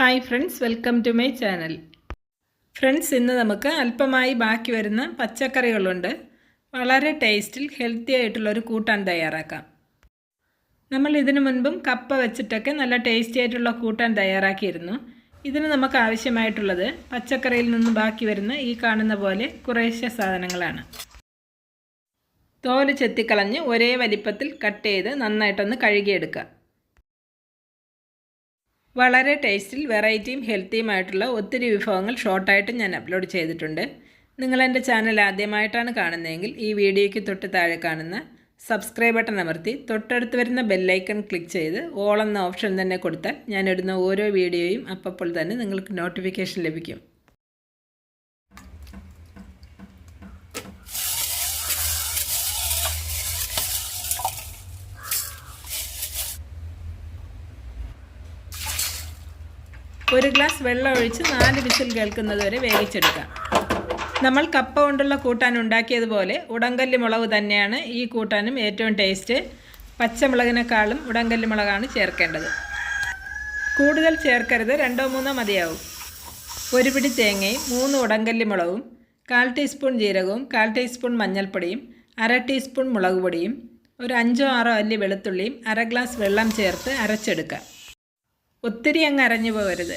Hi friends welcome to my channel friends ഇന്ന് നമുക്ക് അല്പമായി ബാക്കി വരുന്ന പച്ചക്കറികളുണ്ട്. വളരെ ടേസ്റ്റിൽ ഹെൽത്തി ആയിട്ടുള്ള ഒരു കൂട്ടാൻ തയ്യാറാക്കാം. നമ്മൾ ഇതിനു മുൻപും കപ്പ വെച്ചിട്ടൊക്കെ നല്ല ടേസ്റ്റി ആയിട്ടുള്ള കൂട്ടാൻ തയ്യാറാക്കിയിരുന്നു. ഇതിന് നമുക്ക് ആവശ്യമായിട്ടുള്ളത് പച്ചക്കറിയിൽ നിന്ന് ബാക്കി വരുന്ന ഈ കാണുന്ന പോലെ കുറേശ്ശെ സാധനങ്ങളാണ്. തോൽ ചെത്തിക്കളഞ്ഞ് ഒരേ വലിപ്പത്തിൽ കട്ട് ചെയ്ത് നന്നായിട്ടൊന്ന് കഴുകിയെടുക്കുക. വളരെ ടേസ്റ്റിൽ വെറൈറ്റിയും ഹെൽത്തിയുമായിട്ടുള്ള ഒത്തിരി വിഭവങ്ങൾ ഷോർട്ടായിട്ട് ഞാൻ അപ്ലോഡ് ചെയ്തിട്ടുണ്ട്. നിങ്ങൾ എന്റെ ചാനൽ ആദ്യമായിട്ടാണ് കാണുന്നതെങ്കിൽ ഈ വീഡിയോയ്ക്ക് തൊട്ട് താഴെ കാണുന്ന സബ്സ്ക്രൈബ് ബട്ടൺ അമർത്തി തൊട്ടടുത്ത് വരുന്ന ബെല്ലൈക്കൺ ക്ലിക്ക് ചെയ്ത് ഓൾ എന്ന ഓപ്ഷൻ തന്നെ കൊടുത്താൽ ഞാൻ ഇടുന്ന ഓരോ വീഡിയോയും അപ്പോൾ തന്നെ നിങ്ങൾക്ക് നോട്ടിഫിക്കേഷൻ ലഭിക്കും. ഒരു ഗ്ലാസ് വെള്ളം ഒഴിച്ച് നാല് വിസിൽ കേൾക്കുന്നത് വരെ വേവിച്ചെടുക്കാം. നമ്മൾ കപ്പ കൊണ്ടുള്ള കൂട്ടാൻ ഉണ്ടാക്കിയതുപോലെ ഉടങ്കല്ലി മുളക് തന്നെയാണ് ഈ കൂട്ടാനും ഏറ്റവും ടേസ്റ്റ്. പച്ചമുളകിനേക്കാളും ഉടങ്കല്ലി മുളകാണ് ചേർക്കേണ്ടത്. കൂടുതൽ ചേർക്കരുത് രണ്ടോ മൂന്നോ മതിയാവും. ഒരു പിടി തേങ്ങയും മൂന്ന് ഉടങ്കല്ലി മുളകും കാൽ ടീസ്പൂൺ ജീരകവും കാൽ ടീസ്പൂൺ മഞ്ഞൾപ്പൊടിയും അര ടീസ്പൂൺ മുളക് പൊടിയും ഒരു അഞ്ചോ ആറോ അല്ലി വെളുത്തുള്ളിയും അര ഗ്ലാസ് വെള്ളം ചേർത്ത് അരച്ചെടുക്കുക ഒത്തിരി അങ്ങ് അരഞ്ഞു പോകരുത്.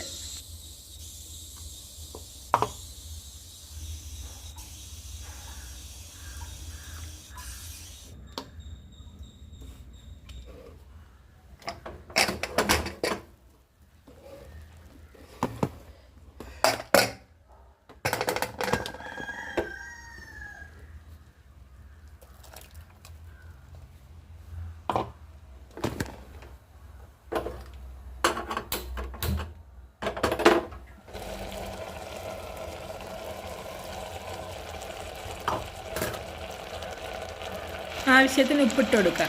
ആവശ്യത്തിന് ഉപ്പിട്ട് കൊടുക്കുക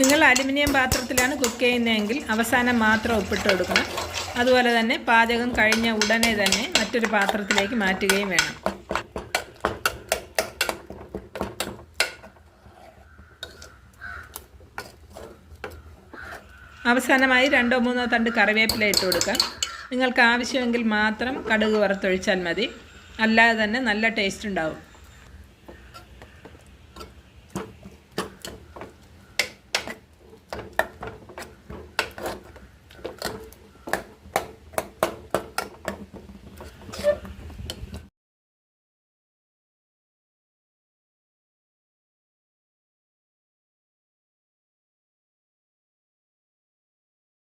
നിങ്ങൾ അലുമിനിയം പാത്രത്തിലാണ് കുക്ക് ചെയ്യുന്നതെങ്കിൽ അവസാനം മാത്രം ഉപ്പിട്ട് കൊടുക്കണം. അതുപോലെ തന്നെ പാചകം കഴിഞ്ഞ ഉടനെ തന്നെ മറ്റൊരു പാത്രത്തിലേക്ക് മാറ്റുകയും വേണം. അവസാനമായി രണ്ടോ മൂന്നോ തണ്ട് കറിവേപ്പില ഇട്ട് കൊടുക്കാം. നിങ്ങൾക്ക് ആവശ്യമെങ്കിൽ മാത്രം കടുക് വറുത്തൊഴിച്ചാൽ മതി. അല്ലാതെ തന്നെ നല്ല ടേസ്റ്റ് ഉണ്ടാവും.